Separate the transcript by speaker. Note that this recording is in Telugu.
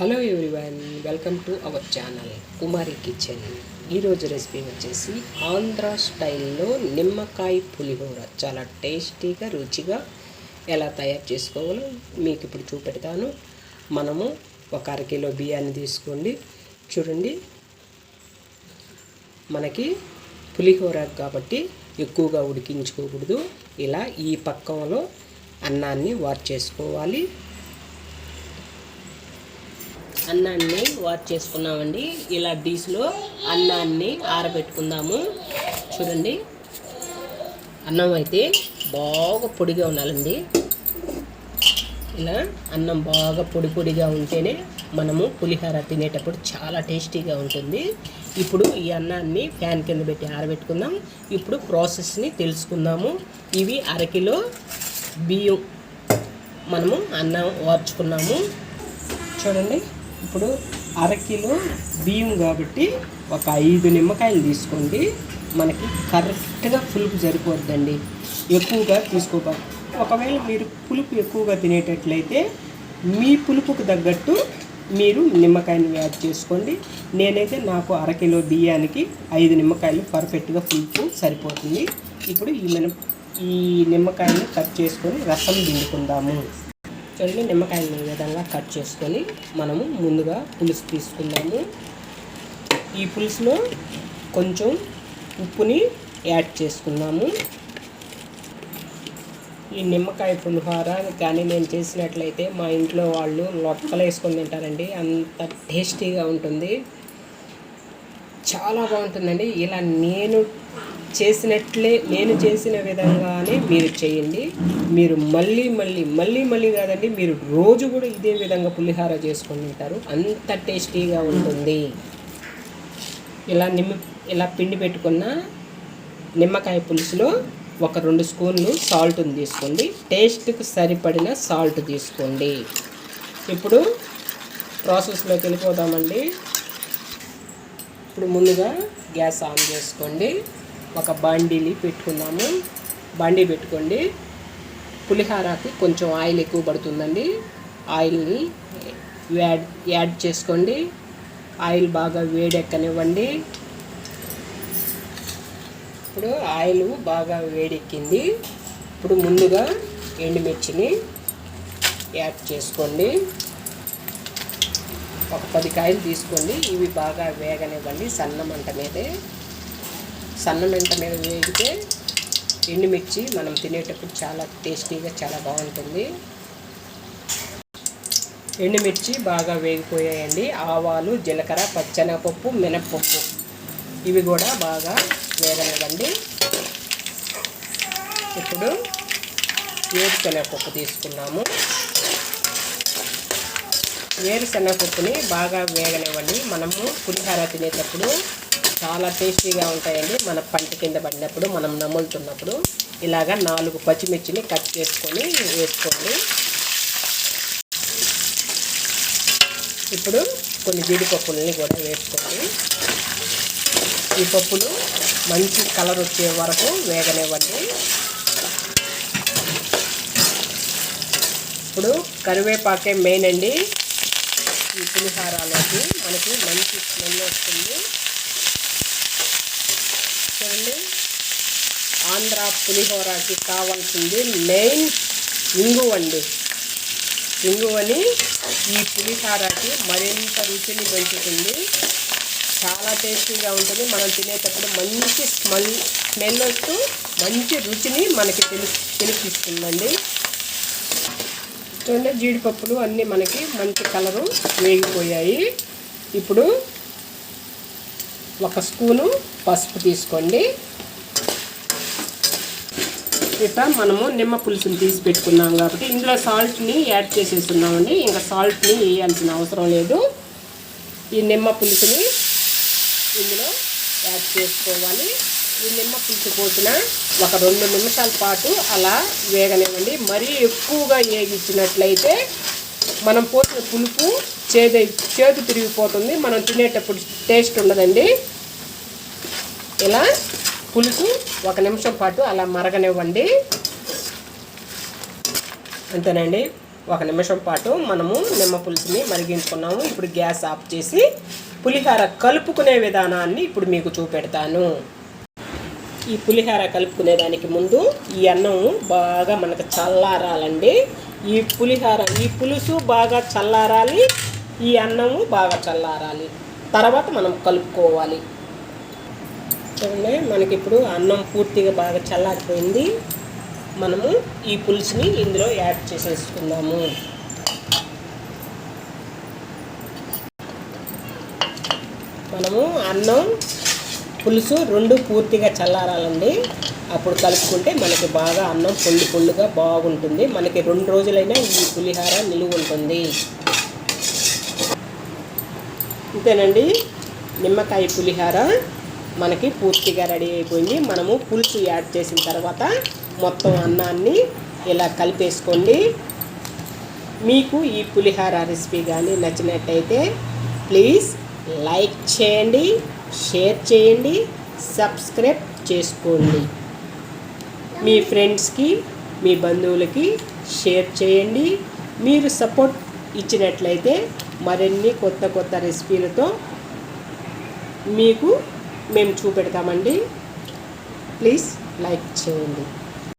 Speaker 1: Hello everyone welcome to our channel Kumari kitchen ఈరోజు రెసిపీ వచ్చేసి ఆంధ్ర స్టైల్లో నిమ్మకాయ పులిహోర. చాలా టేస్టీగా రుచిగా ఎలా తయారు చేసుకోవాలో మీకు ఇప్పుడు చూపెడతాను. మనము ఒక అరకిలో బియ్యాన్ని తీసుకోండి. చూడండి. మనకి పులిహోర కాబట్టి ఎక్కువగా ఉడికించుకోకూడదు. ఇలా ఈ పక్కంలో అన్నాన్ని వార్ చేసుకోవాలి. అన్నాన్ని వాట్ చేసుకున్నామండి. ఇలా డీస్లో అన్నాన్ని ఆరబెట్టుకుందాము. చూడండి. అన్నం అయితే బాగా పొడిగా ఉండాలండి. ఇలా అన్నం బాగా పొడి పొడిగా ఉంటేనే మనము పులిహోర తినేటప్పుడు చాలా టేస్టీగా ఉంటుంది. ఇప్పుడు ఈ అన్నాన్ని ఫ్యాన్ కింద పెట్టి ఆరబెట్టుకుందాం. ఇప్పుడు ప్రాసెస్ని తెలుసుకుందాము. ఇవి అరకిలో బియ్యం మనము అన్నం వార్చుకున్నాము. చూడండి. ఇప్పుడు అరకిలో బియ్యం కాబట్టి ఒక ఐదు నిమ్మకాయలు తీసుకోండి. మనకి కరెక్ట్గా పులుపు సరిపోద్దండి. ఎక్కువగా తీసుకోక ఒకవేళ మీరు పులుపు ఎక్కువగా తినేటట్లయితే మీ పులుపుకు తగ్గట్టు మీరు నిమ్మకాయని యాడ్ చేసుకోండి. నేనైతే నాకు అరకిలో బియ్యానికి ఐదు నిమ్మకాయలు పర్ఫెక్ట్గా పులుపు సరిపోతుంది. ఇప్పుడు ఈ మనం ఈ నిమ్మకాయని కట్ చేసుకొని రసం పిండుకుందాము. చూడండి నిమ్మకాయలు ఈ విధంగా కట్ చేసుకొని మనము ముందుగా పులుసు తీసుకుందాము. ఈ పులుసులో కొంచెం ఉప్పుని యాడ్ చేసుకున్నాము ఈ నిమ్మకాయ పులిహోర కానీ నేను చేసినట్లయితే మా ఇంట్లో వాళ్ళు లొక్కలు వేసుకొని తింటారండి. అంత టేస్టీగా ఉంటుంది. చాలా బాగుంటుందండి. ఇలా నేను చేసినట్లే నేను చేసిన విధంగానే మీరు చేయండి. మీరు మళ్ళీ మళ్ళీ మళ్ళీ మళ్ళీ కాదండి మీరు రోజు కూడా ఇదే విధంగా పులిహార చేసుకొని ఉంటారు. అంత టేస్టీగా ఉంటుంది. ఇలా నిమ్మ ఇలా పిండి పెట్టుకున్న నిమ్మకాయ పులుసులో ఒక రెండు స్పూన్లు సాల్ట్ని తీసుకోండి. టేస్ట్కి సరిపడిన సాల్ట్ తీసుకోండి. ఇప్పుడు ప్రాసెస్లోకి వెళ్ళిపోదామండి. ఇప్పుడు ముందుగా గ్యాస్ ఆన్ చేసుకోండి. ఒక బండిని పెట్టుకున్నాము బండి పెట్టుకోండి. పులిహారకి కొంచెం ఆయిల్ ఎక్కువ పడుతుందండి. ఆయిల్ని యాడ్ యాడ్ చేసుకోండి. ఆయిల్ బాగా వేడెక్కనివ్వండి. ఇప్పుడు ఆయిల్ బాగా వేడెక్కింది. ఇప్పుడు ముందుగా ఎండుమిర్చిని యాడ్ చేసుకోండి. ఒక పది కాయలు తీసుకోండి. ఇవి బాగా వేగనివ్వండి. సన్న మంట మీదే. సన్న మెంట మీద వేగితే ఎండుమిర్చి మనం తినేటప్పుడు చాలా టేస్టీగా చాలా బాగుంటుంది. ఎండుమిర్చి బాగా వేగిపోయాయండి. ఆవాలు జీలకర్ర పచ్చనపప్పు మినప్పప్పు. ఇవి కూడా బాగా వేగనివ్వండి. ఇప్పుడు వేరుశనగపప్పు తీసుకున్నాము. వేరుశనగపప్పుని బాగా వేగనివ్వండి. మనము పులిహార తినేటప్పుడు చాలా టేస్టీగా ఉంటాయండి. మన పంట కింద పడినప్పుడు మనం నములుతున్నప్పుడు ఇలాగా నాలుగు పచ్చిమిర్చిని కట్ చేసుకొని వేసుకోండి. ఇప్పుడు కొన్ని జీడిపప్పులని కూడా వేసుకోండి. ఈ పప్పులు మంచి కలర్ వచ్చే వరకు వేగనివ్వండి. ఇప్పుడు కరివేపాకే మెయిన్ అండి. ఈ పులిహారాలోకి మనకి మంచి స్మెల్ వస్తుంది. చూడండి. ఆంధ్ర పులిహోరకి కావాల్సింది మెయిన్ ఇంగువ అండి ఇంగువని ఈ పులిహోరకి మరింత రుచిని పెంచుతుంది. చాలా టేస్టీగా ఉంటుంది. మనం తినేటప్పుడు మంచి స్మెల్ స్మెల్ వస్తూ మంచి రుచిని మనకి తెలి తెలిపిస్తుందండి చూడండి జీడిపప్పులు అన్నీ మనకి మంచి కలరు వేగిపోయాయి. ఇప్పుడు ఒక స్పూను పసుపు తీసుకోండి. ఇట్లా మనము నిమ్మ పులుసుని తీసి పెట్టుకున్నాం కాబట్టి ఇందులో సాల్ట్ని యాడ్ చేసేస్తున్నామండి. ఇంకా సాల్ట్ని వేయాల్సిన అవసరం లేదు. ఈ నిమ్మ పులుసుని ఇందులో యాడ్ చేసుకోవాలి. ఈ నిమ్మ పులుసు పోసిన ఒక రెండు నిమిషాల పాటు అలా వేగనివ్వండి. మరీ ఎక్కువగా వేగించినట్లయితే మనం పోసిన పులుపు చేదు చేదు తిరిగిపోతుంది. మనం తినేటప్పుడు టేస్ట్ ఉండదండి. ఇలా పులుసు ఒక నిమిషం పాటు అలా మరగనివ్వండి. అంతేనండి. ఒక నిమిషం పాటు మనము నిమ్మ పులుసుని మరిగించుకున్నాము. ఇప్పుడు గ్యాస్ ఆఫ్ చేసి పులిహార కలుపుకునే విధానాన్ని ఇప్పుడు మీకు చూపెడతాను. ఈ పులిహార కలుపుకునే దానికి ముందు ఈ అన్నం బాగా మనకు చల్లారాలండి. ఈ పులిహార ఈ పులుసు బాగా చల్లారాలి ఈ అన్నము బాగా చల్లారాలి. తర్వాత మనం కలుపుకోవాలి. చూడండి మనకి ఇప్పుడు అన్నం పూర్తిగా బాగా చల్లారిపోయింది. మనము ఈ పులుసుని ఇందులో యాడ్ చేసేసుకుందాము. మనము అన్నం పులుసు రెండు పూర్తిగా చల్లారాలండి. అప్పుడు కలుపుకుంటే మనకి బాగా అన్నం పొళ్ళు పొళ్ళుగా బాగుంటుంది. మనకి రెండు రోజులైనా ఈ పులిహార నిలువ ఉంటుంది. అంతేనండి నిమ్మకాయ పులిహార మనకి పూర్తిగా రెడీ అయిపోయింది. మనము పులుసు యాడ్ చేసిన తర్వాత మొత్తం అన్నాన్ని ఇలా కలిపేసుకోండి. మీకు ఈ పులిహార రెసిపీ కానీ నచ్చినట్టయితే ప్లీజ్ లైక్ చేయండి. షేర్ చేయండి సబ్స్క్రైబ్ చేసుకోండి. మీ ఫ్రెండ్స్కి మీ బంధువులకి షేర్ చేయండి. మీరు సపోర్ట్ ఇచ్చినట్లయితే మరిన్ని కొత్త కొత్త రెసిపీలతో మీకు మేము చూపెడతామండి. ప్లీజ్ లైక్ చేయండి.